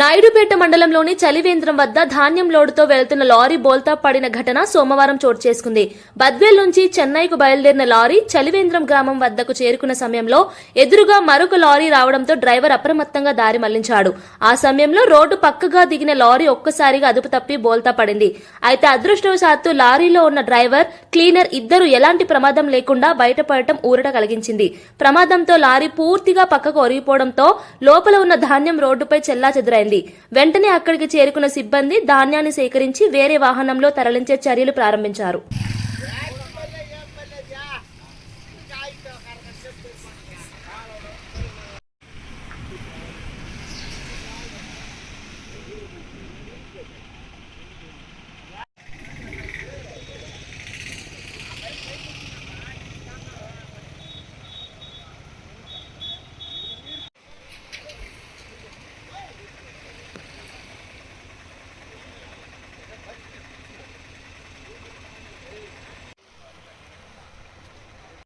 నాయుడుపేట మండలంలోని చలివేంద్రం వద్ద ధాన్యం లోడుతో వెళ్తున్న లారీ బోల్తా పడిన ఘటన సోమవారం చోటు చేసుకుంది. బద్వేల్ నుంచి చెన్నైకు బయలుదేరిన లారీ చలివేంద్రం గ్రామం వద్దకు చేరుకున్న సమయంలో ఎదురుగా మరొక లారీ రావడంతో డ్రైవర్ అప్రమత్తంగా దారి మళ్ళించాడు. ఆ సమయంలో రోడ్డు పక్కగా దిగిన లారీ ఒక్కసారిగా అదుపు తప్పి బోల్తా పడింది. అయితే అదృష్టవశాత్తు లారీలో ఉన్న డ్రైవర్ క్లీనర్ ఇద్దరు ఎలాంటి ప్రమాదం లేకుండా బయటపడటం ఊరట కలిగించింది. ప్రమాదంతో లారీ పూర్తిగా పక్కకు ఒరిగిపోవడంతో లోపల ఉన్న ధాన్యం రోడ్డుపై చెల్లా చెదరైంది. వెంటనే అక్కడికి చేరుకున్న సిబ్బంది ధాన్యాన్ని సేకరించి వేరే వాహనంలో తరలించే చర్యలు ప్రారంభించారు.